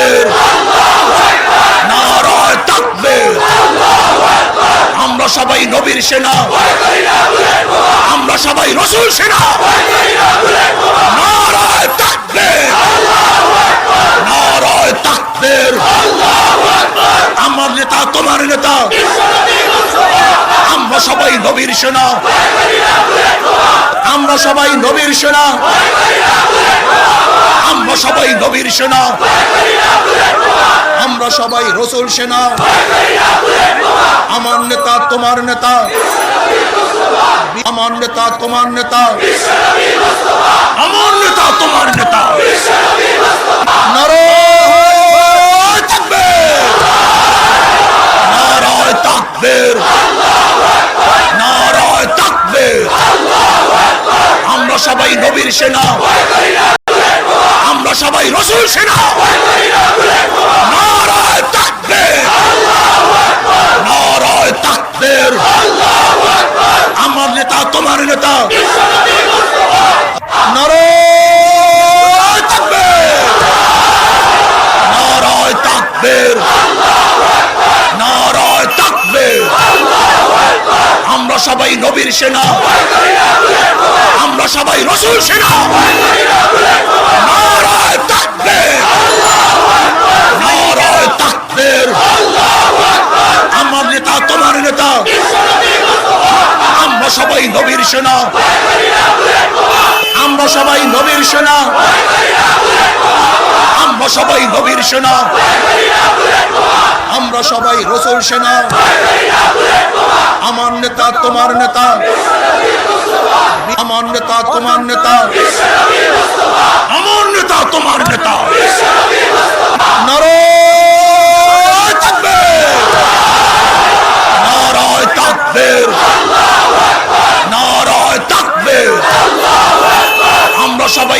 তাকবীর নারায় তাকবীর। আমরা সবাই নবীর সেনা। আমরা সবাই রসুল সেনা। নারায় তাকবীর। নারায় তাকবীর। আমার নেতা, তোমার নেতা। আমরা সবাই নবীর সেনা। আমরা সবাই নবীর সেনা। আমরা সবাই নবীর সেনা। আমরা সবাই রসুল সেনা। আমার নেতা, তোমার নেতা। আমার নেতা, তোমার নেতা আমার নেতা তোমার নেতা নারায় তাকবীর নারায় তাকবীর নারায় তাকবীর আমরা সবাই নবীর সেনা। আমরা সবাই রসুল সেনা। নারায় তাকবীর। নারায় তাকবীর। আমার নেতা, তোমার নেতা। নারায় তাকবীর নারায় তাকবীর নারায় তাকবীর আমরা সবাই নবীর সেনা। আমরা সবাই রসুল সেনা। আমার নেতা, তোমার নেতা। আমরা সবাই নবীর সেনা। আমরা সবাই নবীর সেনা। আমরা সবাই নবীর সেনা। আমরা সবাই রসুল সেনা। আমার নেতা, তোমার নেতা। আমার নেতা, তোমার নেতা। আমার নেতা, তোমার নেতা। নারায় তাকবীর নারায় তাকবীর নারায় তাকবীর আমরা সবাই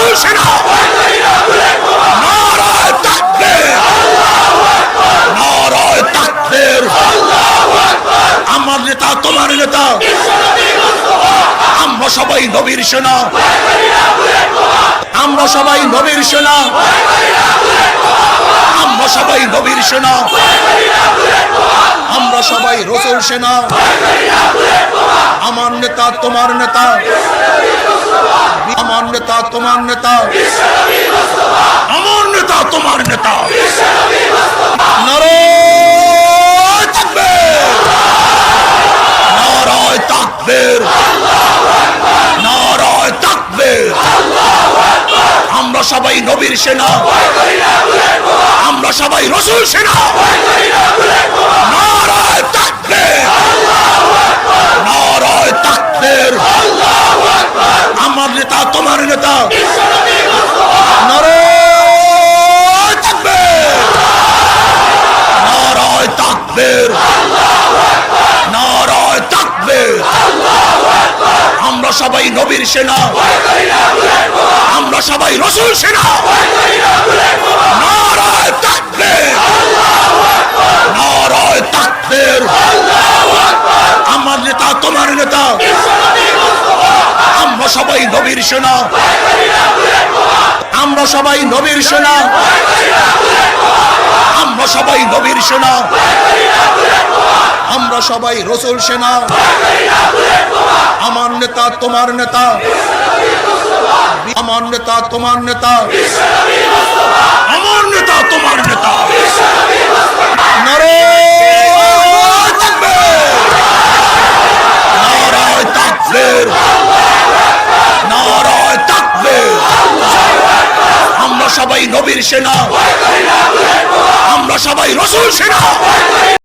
রসুল সেনা নারায় তাকবীর নারায় তাকবীর আমার নেতা, তোমার নেতা। আমরা সবাই নবীর সেনা। আমরা সবাই নবীর সেনা। আমরা সবাই নবীর সেনা। আমরা সবাই রসুল সেনা। আমার নেতা, তোমার নেতা। আমার নেতা, তোমার নেতা। আমার নেতা, তোমার নেতা। নারায় তাকবীর। নারায় তাকবীর। আমরা সবাই নবীর সেনা। আমরা সবাই রসুল সেনা। নারায় তাকবীর নারায় তাকবীর আমার নেতা তোমার নেতা নারায় তাকবীর নারায় তাকবীর নারায় তাকবীর আমরা সবাই নবীর সেনা। আমরা সবাই রসুল সেনা। নারায় তাকবীর। নারায় তাকবীর। আমার নেতা, তোমার নেতা। আমরা সবাই নবীর সেনা। আমরা সবাই নবীর সেনা। আমরা সবাই নবীর সেনা। আমরা সবাই রসুল সেনা। আমার নেতা, তোমার নেতা। আমার নেতা, তোমার নেতা। আমার নেতা, তোমার নেতা। আমরা সবাই নবীর সেনা। আমরা সবাই রসুল সেনা।